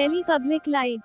Delhi Public Live,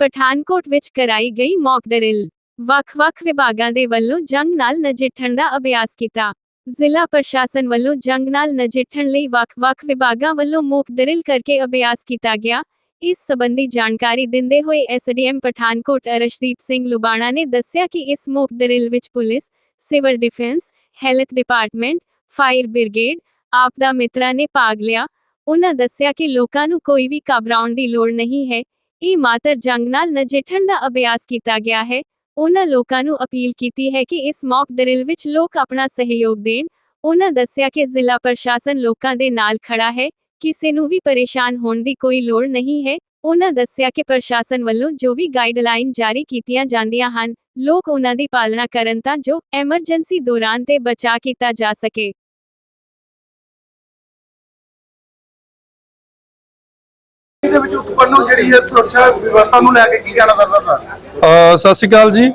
Pathankot ਵਿੱਚ ਕਰਾਈ ਗਈ ਮੌਕ ਡਰਿਲ ਵੱਖ-ਵੱਖ ਵਿਭਾਗਾਂ ਦੇ ਵੱਲੋਂ ਜੰਗ ਨਾਲ ਨਜਿੱਠਣ ਦਾ ਅਭਿਆਸ ਕੀਤਾ। ਜ਼ਿਲ੍ਹਾ ਪ੍ਰਸ਼ਾਸਨ ਵੱਲੋਂ ਜੰਗ ਨਾਲ ਨਜਿੱਠਣ ਲਈ ਵੱਖ-ਵੱਖ ਵਿਭਾਗਾਂ ਵੱਲੋਂ ਮੌਕ ਡਰਿਲ ਕਰਕੇ ਅਭਿਆਸ ਕੀਤਾ ਗਿਆ। ਇਸ ਸੰਬੰਧੀ ਜਾਣਕਾਰੀ ਦਿੰਦੇ ਹੋਏ ਐਸਡੀਐਮ ਪਠਾਨਕੋਟ ਅਰਸ਼ਦੀਪ ਸਿੰਘ ਲੁਬਾਣਾ ਨੇ ਦੱਸਿਆ ਕਿ ਇਸ ਮੌਕ ਡਰਿਲ ਵਿੱਚ police, civil defence, health department, fire brigade, ਆਪਦਾ ਮਿੱਤਰਾਂ ਨੇ ਭਾਗ ਲਿਆ। ਉਹਨਾਂ ਦੱਸਿਆ ਕਿ ਲੋਕਾਂ ਨੂੰ ਕੋਈ ਵੀ ਘਬਰਾਉਣ ਦੀ ਲੋੜ ਨਹੀਂ ਹੈ। ਇਹ ਮਾਤਰ ਜੰਗ ਨਾਲ ਨਜਿੱਠਣ ਦਾ ਅਭਿਆਸ ਕੀਤਾ ਗਿਆ ਹੈ। ਉਹਨਾਂ ਲੋਕਾਂ ਨੂੰ ਅਪੀਲ ਕੀਤੀ ਹੈ ਕਿ ਇਸ ਮੌਕ ਡਰਿਲ ਵਿੱਚ ਲੋਕ ਆਪਣਾ ਸਹਿਯੋਗ ਦੇਣ। ਉਹਨਾਂ ਦੱਸਿਆ ਕਿ ਜ਼ਿਲ੍ਹਾ ਪ੍ਰਸ਼ਾਸਨ ਲੋਕਾਂ ਦੇ ਨਾਲ ਖੜਾ ਹੈ। ਕਿਸੇ ਨੂੰ ਵੀ ਪਰੇਸ਼ਾਨ ਹੋਣ ਦੀ ਕੋਈ ਲੋੜ ਨਹੀਂ ਹੈ। ਉਹਨਾਂ ਦੱਸਿਆ ਕਿ ਪ੍ਰਸ਼ਾਸਨ ਵੱਲੋਂ ਜੋ ਵੀ ਗਾਈਡਲਾਈਨ ਜਾਰੀ ਕੀਤੀਆਂ ਜਾਂਦੀਆਂ ਹਨ, ਲੋਕ ਉਹਨਾਂ ਦੀ ਪਾਲਣਾ ਕਰਨ ਤਾਂ ਜੋ ਐਮਰਜੈਂਸੀ ਦੌਰਾਨ ਤੇ ਬਚਾਅ ਕੀਤਾ ਜਾ ਸਕੇ। ਦੇ ਵਿੱਚ ਉਤਪੰਨ ਜਿਹੜੀ ਹੈ ਸੁਰੱਖਿਆ ਵਿਵਸਥਾ ਨੂੰ ਲੈ ਕੇ ਕੀ ਕਹਿਣਾ ਚਾਹੁੰਦਾ ਸਤਿ ਸ਼੍ਰੀ ਅਕਾਲ ਜੀ।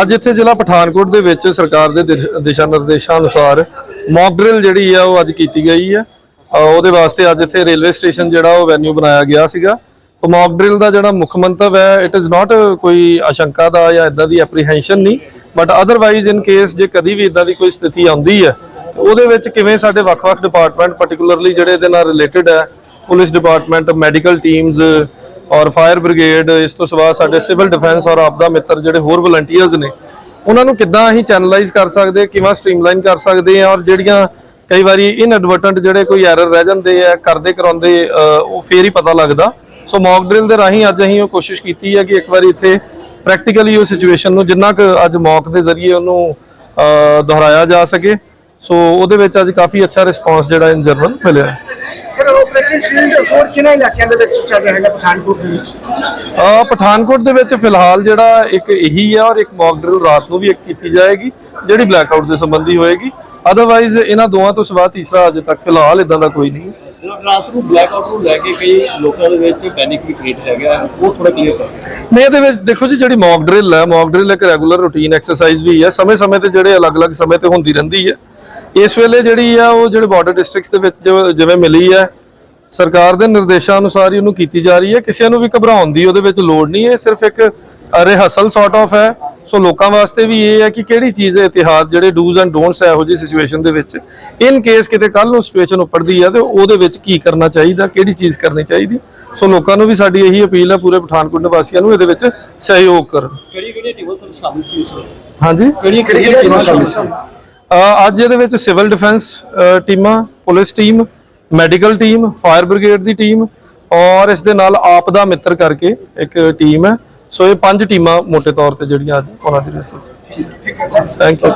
ਅੱਜ ਇੱਥੇ ਜ਼ਿਲ੍ਹਾ ਪਠਾਨਕੋਟ ਦੇ ਵਿੱਚ ਸਰਕਾਰ ਦੇ ਦਿਸ਼ਾ ਨਿਰਦੇਸ਼ਾਂ ਅਨੁਸਾਰ ਮੌਕ ਡਰਿਲ ਜਿਹੜੀ ਆ, ਉਹ ਅੱਜ ਕੀਤੀ ਗਈ ਹੈ ਉਹਦੇ ਵਾਸਤੇ ਅੱਜ ਇੱਥੇ ਰੇਲਵੇ ਸਟੇਸ਼ਨ ਜਿਹੜਾ, ਉਹ ਵੈਨਿਊ ਬਣਾਇਆ ਗਿਆ ਸੀਗਾ। ਮੌਕ ਡਰਿਲ ਦਾ ਜਿਹੜਾ ਮੁੱਖ ਮੰਤਵ ਹੈ ਇਟ ਇਜ਼ ਨਾਟ ਕੋਈ ਆਸ਼ੰਕਾ ਦਾ ਜਾਂ ਇਦਾਂ ਦੀ ਐਪਰੀਹੈਂਸ਼ਨ ਨਹੀਂ ਬਟ ਅਦਰਵਾਈਜ਼ ਇਨ ਕੇਸ ਜੇ ਕਦੀ ਵੀ ਇਦਾਂ ਦੀ ਕੋਈ ਸਥਿਤੀ ਆਉਂਦੀ ਹੈ ਉਹਦੇ ਵਿੱਚ ਕਿਵੇਂ ਸਾਡੇ ਵੱਖ-ਵੱਖ ਡਿਪਾਰਟਮੈਂਟ ਪਾਰਟਿਕੂਲਰਲੀ ਜਿਹੜੇ ਇਹਦੇ ਨਾਲ ਰਿਲੇਟਡ ਹੈ ਪੁਲਿਸ ਡਿਪਾਰਟਮੈਂਟ, ਮੈਡੀਕਲ ਟੀਮਸ ਔਰ ਫਾਇਰ ਬ੍ਰਿਗੇਡ, ਇਸ ਤੋਂ ਸਿਵਾ ਸਾਡੇ ਸਿਵਲ ਡਿਫੈਂਸ ਔਰ ਆਪਦਾ ਮਿੱਤਰ ਜਿਹੜੇ ਹੋਰ ਵਲੰਟੀਅਰਸ ਨੇ, ਉਹਨਾਂ ਨੂੰ ਕਿੱਦਾਂ ਅਸੀਂ ਚੈਨਲਾਈਜ਼ ਕਰ ਸਕਦੇ, ਕਿਵੇਂ ਸਟ੍ਰੀਮਲਾਈਨ ਕਰ ਸਕਦੇ ਆ ਔਰ ਜਿਹੜੀਆਂ ਕਈ ਵਾਰੀ ਇਨਐਡਵਰਟੈਂਟ ਜਿਹੜੇ ਕੋਈ ਐਰਰ ਰਹਿ ਜਾਂਦੇ ਆ, ਕਰਦੇ ਕਰਾਉਂਦੇ ਉਹ ਫੇਰ ਹੀ ਪਤਾ ਲੱਗਦਾ। ਸੋ ਮੌਕ ਡਰਿਲ ਦੇ ਰਾਹੀਂ ਅੱਜ ਅਸੀਂ ਉਹ ਕੋਸ਼ਿਸ਼ ਕੀਤੀ ਹੈ ਕਿ ਇੱਕ ਵਾਰੀ ਇੱਥੇ ਪ੍ਰੈਕਟੀਕਲੀ ਉਹ ਸਿਚੁਏਸ਼ਨ ਨੂੰ ਜਿੰਨਾ ਕੁ ਅੱਜ ਮੌਕ ਦੇ ਜ਼ਰੀਏ ਉਹਨੂੰ ਦੁਹਰਾਇਆ ਜਾ ਸਕੇ। ਸੋ ਉਹਦੇ ਵਿੱਚ ਅੱਜ ਕਾਫੀ ਅੱਛਾ ਰਿਸਪਾਂਸ ਜਿਹੜਾ ਇਨ ਜਨਰਲ ਮਿਲਿਆ। ਸਰ ਆਪਰੇਸ਼ਨ ਸ਼ੀਲਡ ਹੋਰ ਕਿਹਨਾਂ ਇਲਾਕਿਆਂ ਦੇ ਵਿੱਚ ਚੱਲ ਰਿਹਾ ਹੈਗਾ ਪਠਾਨਕੋਟ ਦੇ ਵਿੱਚ? ਅ, ਪਠਾਨਕੋਟ ਦੇ ਵਿੱਚ ਫਿਲਹਾਲ ਜਿਹੜਾ ਇੱਕ ਇਹੀ ਆ ਔਰ ਇੱਕ ਮੌਕ ਡਰਿਲ ਰਾਤ ਨੂੰ ਵੀ ਇੱਕ ਕੀਤੀ ਜਾਏਗੀ ਜਿਹੜੀ ਬਲੈਕਆਊਟ ਦੇ ਸੰਬੰਧੀ ਹੋਏਗੀ। ਅਦਰਵਾਈਜ਼ ਇਹਨਾਂ ਦੋਵਾਂ ਤੋਂ ਸਿਵਾ ਤੀਸਰਾ ਅਜੇ ਤੱਕ ਫਿਲਹਾਲ ਇਦਾਂ ਦਾ ਕੋਈ ਨਹੀਂ। ਰਾਤ ਨੂੰ ਬਲੈਕ ਆਊਟ ਨੂੰ ਲੈ ਕੇ ਕਈ ਲੋਕਾਂ ਦੇ ਵਿੱਚ ਪੈਨਿਕ ਵੀ ਕ੍ਰੀਏਟ ਹੈਗਾ ਹੈ। ਉਹ ਥੋੜਾ ਕਲੀਅਰ ਕਰੋ। ਨਹੀਂ ਇਹਦੇ ਵਿੱਚ ਦੇਖੋ ਜੀ ਜਿਹੜੀ ਮੌਕ ਡਰਿਲ ਹੈ ਮੌਕ ਡਰਿਲ ਇੱਕ ਰੈਗੂਲਰ ਰੂਟੀਨ ਐਕਸਰਸਾਈਜ਼ ਵੀ ਹੈ। ਸਮੇਂ-ਸਮੇਂ ਤੇ ਜਿਹੜੇ ਅਲੱਗ-ਅਲੱਗ ਸਮੇਂ ਤੇ ਹੁੰਦੀ ਰਹਿੰਦੀ ਹੈ। ਇਸ ਵੇਲੇ ਜਿਹੜੀ ਆ ਉਹ ਜਿਹੜੇ ਬਾਰਡਰ ਡਿਸਟ੍ਰਿਕਟਸ ਦੇ ਵਿੱਚ ਜੋ- ਜਿਵੇਂ ਮਿਲੀ ਹੈ ਸਰਕਾਰ ਦੇ ਨਿਰਦੇਸ਼ਾਂ ਅਨੁਸਾਰ ਹੀ ਉਹਨੂੰ ਕੀਤੀ ਜਾ ਰਹੀ ਹੈ। ਕਿਸੇ ਨੂੰ ਵੀ ਘਬਰਾਉਣ ਦੀ ਉਹਦੇ ਵਿੱਚ ਲੋੜ ਨਹੀਂ ਹੈ। ਸਿਰਫ ਇੱਕ ਰਿਹਸਲ ਸੌਟ ਆਫ ਹੈ। ਸੋ ਲੋਕਾਂ ਵਾਸਤੇ ਵੀ ਇਹ ਹੈ ਕਿ ਕਿਹੜੀ ਚੀਜ਼ ਹੈ ਇਤਿਹਾਸ ਜਿਹੜੇ ਡੂਜ਼ ਐਂਡ ਡੋਨਟਸ ਹੈ ਇਹੋ ਜਿਹੀ ਸਿਚੁਏਸ਼ਨ ਦੇ ਵਿੱਚ ਇਨ ਕੇਸ ਕਿਤੇ ਕੱਲ ਨੂੰ ਸਿਚੁਏਸ਼ਨ ਉੱਪਰਦੀ ਹੈ ਤੇ ਉਹਦੇ ਵਿੱਚ ਕੀ ਕਰਨਾ ਚਾਹੀਦਾ ਕਿਹੜੀ ਚੀਜ਼ ਕਰਨੀ ਚਾਹੀਦੀ। ਸੋ ਲੋਕਾਂ ਨੂੰ ਵੀ ਸਾਡੀ ਇਹੀ ਅਪੀਲ ਹੈ ਪੂਰੇ ਪਠਾਨਕੋਟ ਨਿਵਾਸੀਆਂ ਨੂੰ ਇਹਦੇ ਵਿੱਚ ਸਹਿਯੋਗ ਕਰਨ। ਕਿਹੜੀ ਕਿਹੜੀ ਟੀਮਾਂ ਸ਼ਾਮਿਲ ਸੀ ਇਸ ਵਿੱਚ ਹਾਂਜੀ? ਕਿਹੜੀ ਕਿਹੜੀ ਟੀਮਾਂ ਸ਼ਾਮਿਲ ਸੀ? ਅੱਜ ਇਹਦੇ ਵਿੱਚ ਸਿਵਲ ਡਿਫੈਂਸ ਟੀਮਾਂ police team medical team fire brigade ਦੀ ਟੀਮ ਔਰ ਇਸ ਦੇ ਨਾਲ ਆਪ ਦਾ ਮਿੱਤਰ ਕਰਕੇ ਇੱਕ ਟੀਮ ਹੈ। ਸੋ ਇਹ ਪੰਜ ਟੀਮਾਂ ਮੋٹے ਤੌਰ ਤੇ ਜਿਹੜੀਆਂ ਅੱਜ ਉਹਨਾਂ ਦੀ ਰੇਸ ਥੈਂਕ ਯੂ